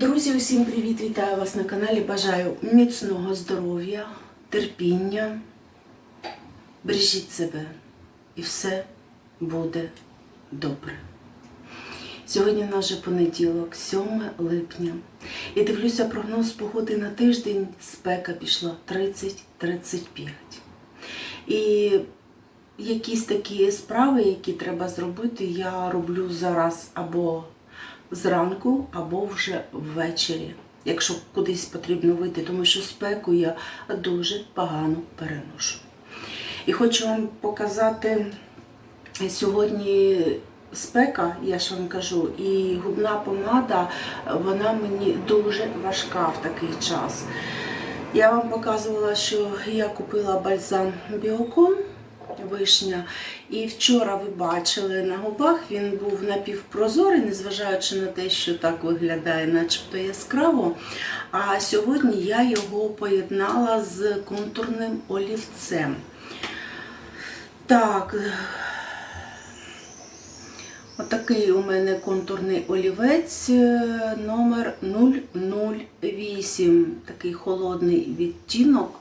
Друзі, усім привіт! Вітаю вас на каналі. Бажаю міцного здоров'я, терпіння. Бережіть себе і все буде добре. Сьогодні в нас же понеділок, 7 липня. І дивлюся прогноз погоди на тиждень. Спека пішла 30-35. І якісь такі справи, які треба зробити, я роблю зараз або зранку, або вже ввечері, якщо кудись потрібно вийти, тому що спеку я дуже погано переношу. І хочу вам показати сьогодні спека, я ж вам кажу, і губна помада, вона мені дуже важка в такий час. Я вам показувала, що я купила бальзам Біокон вишня. І вчора ви бачили на губах, він був напівпрозорий, незважаючи на те, що так виглядає, начебто яскраво. А сьогодні я його поєднала з контурним олівцем. Так, Отакий у мене контурний олівець е, номер 008, такий холодний відтінок.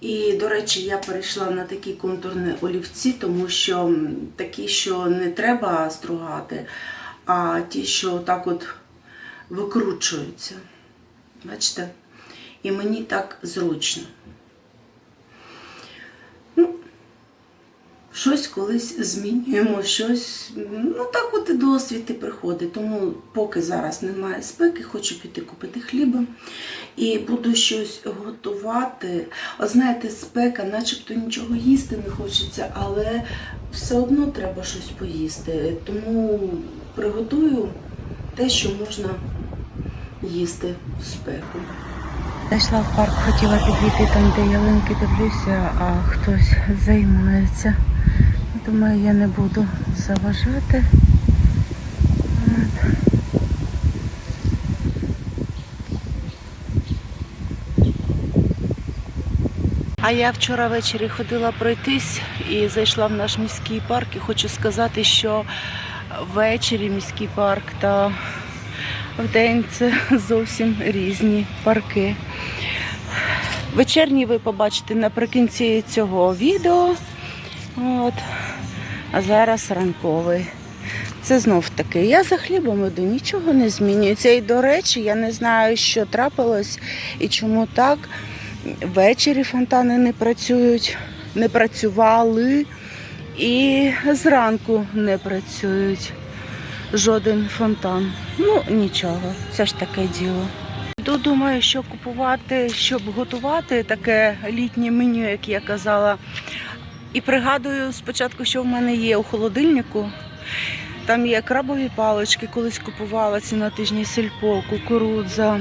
І, до речі, я перейшла на такі контурні олівці, тому що такі, що не треба стругати, а ті, що так от викручуються. Бачите? І мені так зручно. Щось колись змінюємо, щось. Ну так от і досвід і приходить. Тому поки зараз немає спеки, хочу піти купити хліба і буду щось готувати. От знаєте, спека, начебто нічого їсти не хочеться, але все одно треба щось поїсти. Тому приготую те, що можна їсти в спеку. Зайшла в парк, хотіла підійти там, де ялинки дивлюся, а хтось займається. Думаю, я не буду заважати. А я вчора ввечері ходила пройтись і зайшла в наш міський парк. І хочу сказати, що ввечері міський парк та вдень це зовсім різні парки. Вечірній ви побачите наприкінці цього відео. От. А зараз ранковий. Це знов таки. Я за хлібом іду, нічого не змінюється. І до речі, я не знаю, що трапилось і чому так. Ввечері фонтани не працюють, не працювали і зранку не працюють. Жоден фонтан. Ну, нічого, це ж таке діло. Йду, думаю, що купувати, щоб готувати таке літнє меню, як я казала. І пригадую спочатку, що в мене є у холодильнику. Там є крабові палички, колись купувала ці на тижні сільпо, кукурудза.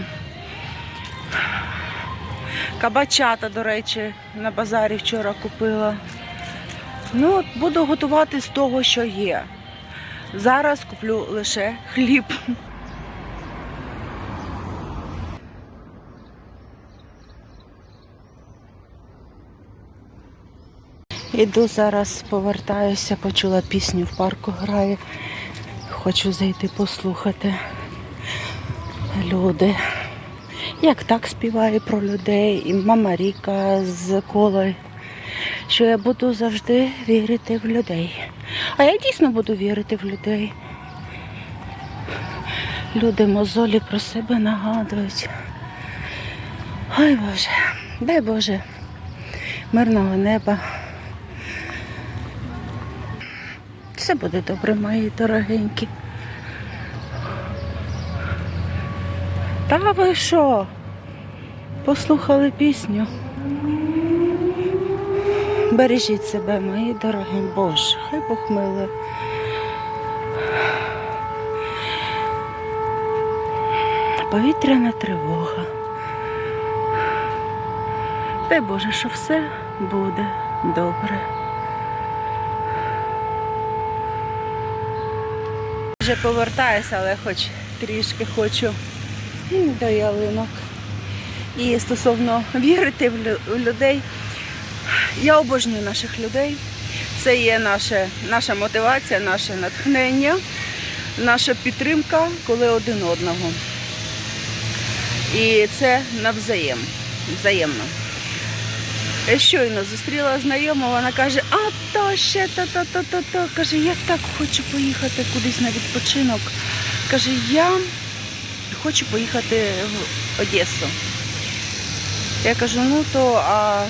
Кабачата, до речі, на базарі вчора купила. Ну, буду готувати з того, що є. Зараз куплю лише хліб. Іду зараз, повертаюся, почула пісню в парку грає. Хочу зайти послухати. Люди. Як так співає про людей, і мама Ріка з колою, що я буду завжди вірити в людей. А я дійсно буду вірити в людей. Люди мозолі про себе нагадують. Ой Боже, дай Боже, мирного неба. Все буде добре, мої дорогенькі. Та ви що? Послухали пісню? Бережіть себе, мої дорогі Боже, хай Бог миле. Повітряна тривога. Дай Боже, що все буде добре. Вже повертаюся, але хоч трішки хочу до ялинок. І стосовно вірити в людей, я обожнюю наших людей. Це є наше, наша мотивація, наше натхнення, наша підтримка, коли один одного. І це навзаєм, взаємно. Я Щойно зустріла знайому, вона каже, а то ще то. Каже, я так хочу поїхати кудись на відпочинок. Каже, я хочу поїхати в Одесу. Я кажу, ну то а,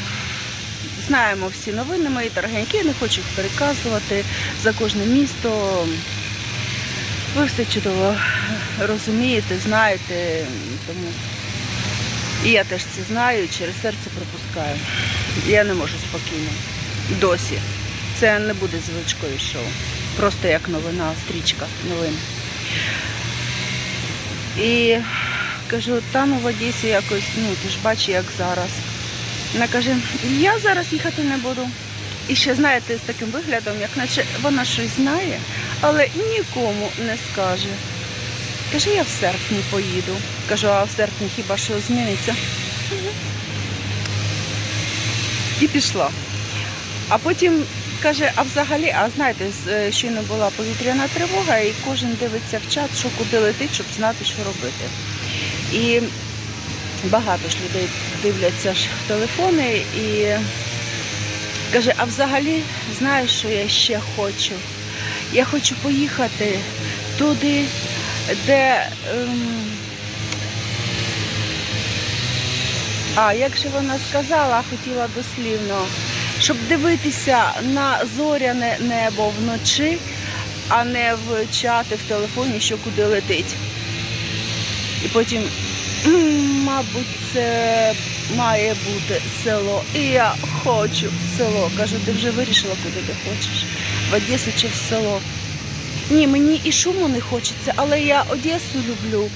знаємо всі новини мої дорогенькі, я не хочу їх переказувати за кожне місто. Ви все чудово розумієте, знаєте, тому і я теж це знаю, через серце пропускаю. Я не можу спокійно. Досі. Це не буде звичкою шоу. Просто як новина, стрічка новин. І кажу, там у Одесі якось, ну ти ж бачиш, як зараз. Вона каже, я зараз їхати не буду. І ще, знаєте, з таким виглядом, як наче вона щось знає, але нікому не скаже. Каже, я в серпні поїду. Кажу, а в серпні хіба що зміниться? І пішла. А потім каже, а взагалі, а знаєте, е, щойно була повітряна тривога, і кожен дивиться в чат, що куди летить, щоб знати, що робити. І багато ж людей дивляться ж в телефони і каже, а взагалі, знаєш, що я ще хочу? Я хочу поїхати туди, де. Ем... А як же вона сказала, хотіла дослівно, щоб дивитися на зоряне небо вночі, а не в чати в телефоні, що куди летить. І потім, «М, мабуть, це має бути село. І я хочу в село. Кажу, ти вже вирішила, куди ти хочеш? В Одесу чи в село? Ні, мені і шуму не хочеться, але я Одесу люблю.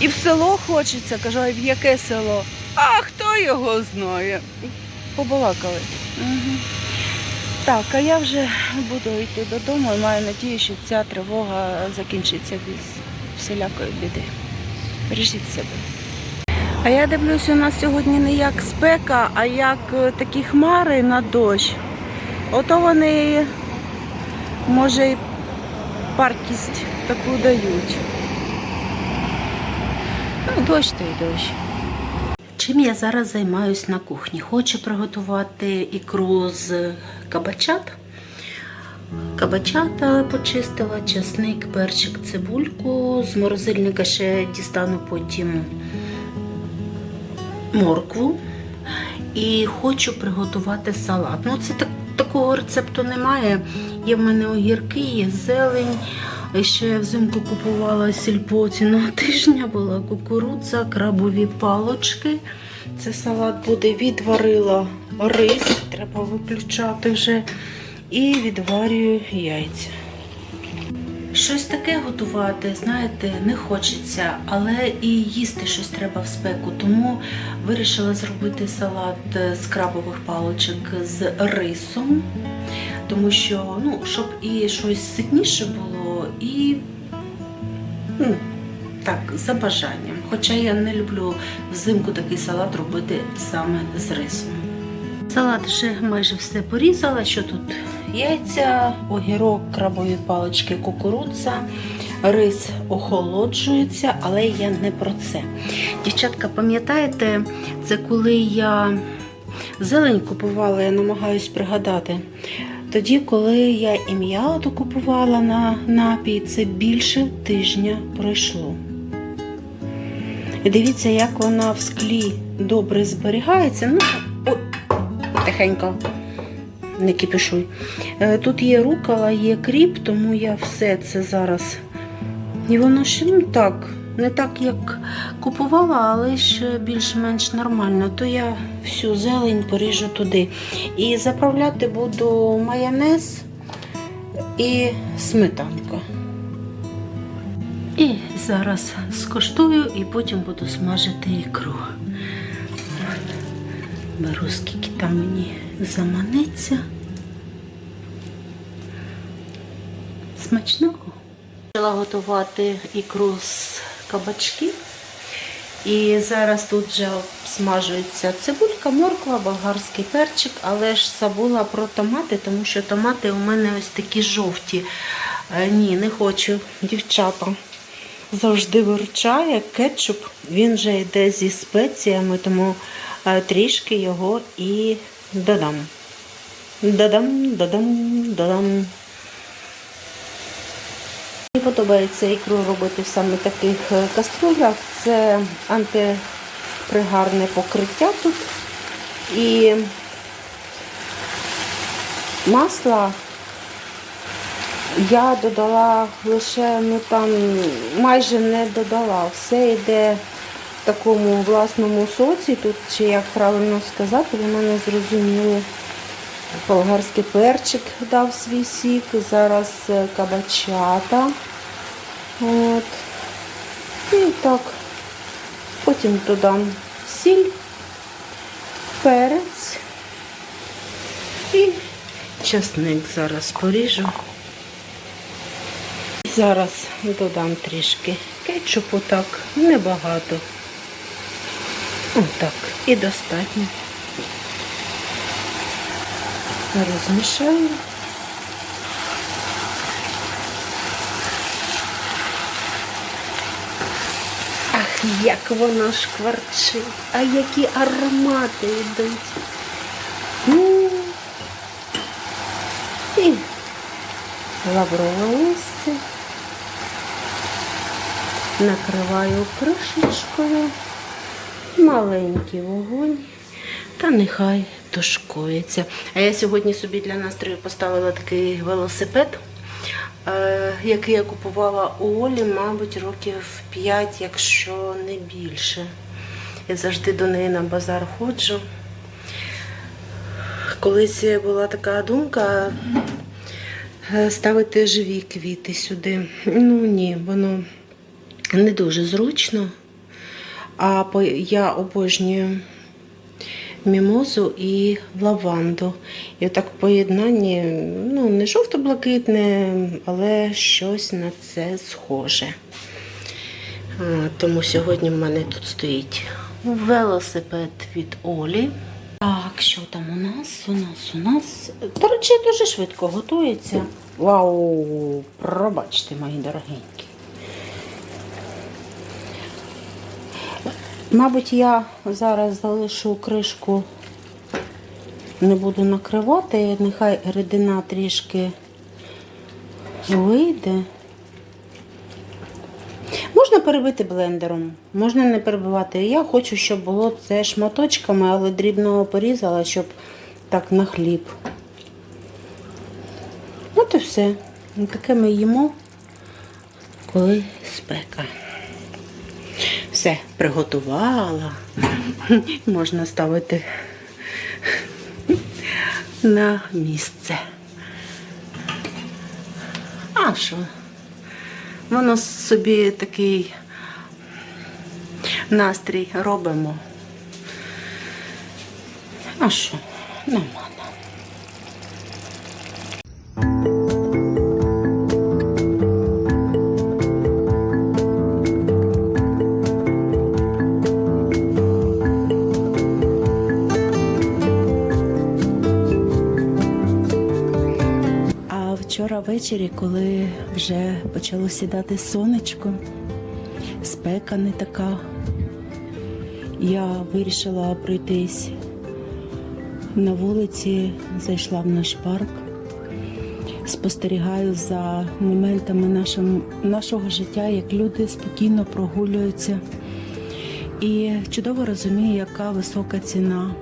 І в село хочеться. Кажу, а в яке село? А хто його знає? Побалакали. Угу. Так, а я вже буду йти додому і маю надію, що ця тривога закінчиться без всілякої біди. Бережіть себе. А я дивлюсь, у нас сьогодні не як спека, а як е, такі хмари на дощ. Ото вони, може, і паркість таку дають. Ну, дощ то й дощ. Чим я зараз займаюсь на кухні? Хочу приготувати ікру з кабачат. Кабачата почистила, часник, перчик, цибульку. З морозильника ще дістану потім моркву. І хочу приготувати салат. Ну, це так, такого рецепту немає. Є в мене огірки, є зелень. Ще я взимку купувала сільпо цінного тижня, була кукурудза, крабові палочки. Це салат буде відварила рис, треба виключати вже. І відварюю яйця. Щось таке готувати, знаєте, не хочеться, але і їсти щось треба в спеку. Тому вирішила зробити салат з крабових палочок з рисом, тому що, ну, щоб і щось ситніше було, і ну, так, за бажанням. Хоча я не люблю взимку такий салат робити саме з рисом. Салат вже майже все порізала. Що тут? Яйця, огірок, крабові палички, кукурудза, рис охолоджується, але я не про це. Дівчатка, пам'ятаєте, це коли я зелень купувала, я намагаюсь пригадати. Тоді, коли я ім'я купувала на напій, це більше тижня пройшло. І дивіться, як вона в склі добре зберігається. Ну, ой, тихенько, не кипішуй. Е, Тут є рукола, є кріп, тому я все це зараз. І воно ще ну так, не так, як купувала, але ще більш-менш нормально. То я всю зелень поріжу туди. І заправляти буду майонез і сметанка. І зараз скоштую і потім буду смажити ікру. Беру скільки там мені заманеться. Смачного. Почала готувати ікру з кабачків. І зараз тут вже смажується цибулька, морква, болгарський перчик, але ж забула про томати, тому що томати у мене ось такі жовті. Е, Ні, не хочу, дівчата. завжди виручає. Кетчуп він вже йде зі спеціями, тому е, трішки його і додам. Додам, додам, додам. Мені подобається ікру робити в саме таких е, каструлях. Це антипригарне покриття тут. І масла я додала лише, ну там майже не додала. Все йде такому власному соці. Тут, чи як правильно сказати, ви мене зрозуміли. Болгарський перчик дав свій сік, зараз е, кабачата. От. І так. Потім додам сіль, перець і часник зараз поріжу. Зараз додам трішки кетчупу так, небагато. Отак, і достатньо. Розмішаю. Ах, як воно шкварчить, а які аромати йдуть. М. І лаврове листя. Накриваю кришечкою. Маленький вогонь. Та нехай тушкується. А я сьогодні собі для настрою поставила такий велосипед, е, який я купувала у Олі, мабуть, років 5, якщо не більше. Я завжди до неї на базар ходжу. Колись була така думка е, ставити живі квіти сюди. Ну ні, воно не дуже зручно. А я обожнюю мімозу і лаванду. І так в поєднанні, ну, не жовто-блакитне, але щось на це схоже. Тому сьогодні в мене тут стоїть велосипед від Олі. Так, що там у нас? У нас, у нас. До речі, дуже швидко готується. Вау! Пробачте, мої дорогенькі. Мабуть, я зараз залишу кришку, не буду накривати, нехай рідина трішки вийде. Можна перебити блендером, можна не перебивати. Я хочу, щоб було це шматочками, але дрібно порізала, щоб так на хліб. От і все. Таке ми їмо, коли спека. Все, приготувала. Можна ставити на місце. А що? Воно собі такий настрій робимо. А що? Нормально. Ввечері, коли вже почало сідати сонечко, спека не така, я вирішила пройтись на вулиці, зайшла в наш парк, спостерігаю за моментами нашим, нашого життя, як люди спокійно прогулюються. І чудово розумію, яка висока ціна,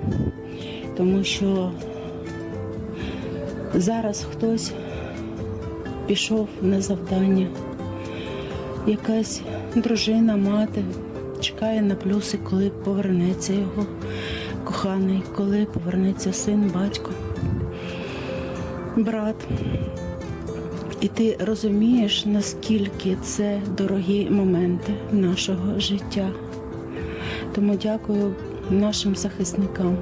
тому що зараз хтось пішов на завдання. Якась дружина, мати чекає на плюси, коли повернеться його коханий, коли повернеться син, батько, брат. І ти розумієш, наскільки це дорогі моменти нашого життя. Тому дякую нашим захисникам.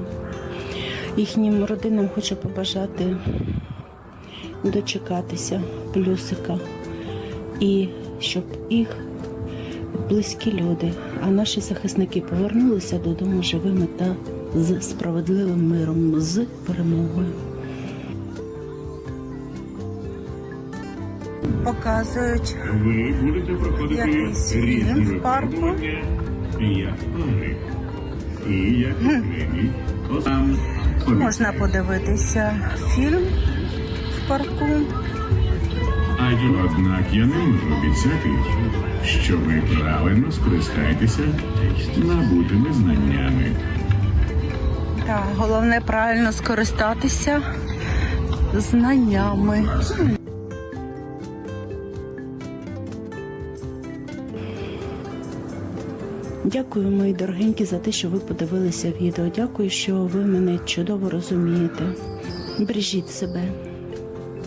Їхнім родинам хочу побажати дочекатися плюсика і щоб їх близькі люди, а наші захисники повернулися додому живими та з справедливим миром, з перемогою. показують. Ви будете проходити Якийсь фільм в парку. Можна подивитися фільм в парку. Однак я не можу обіцяти, що ви правильно скористаєтеся набутими знаннями. Так, головне правильно скористатися знаннями. Дякую, мої дорогенькі, за те, що ви подивилися відео. Дякую, що ви мене чудово розумієте. Бережіть себе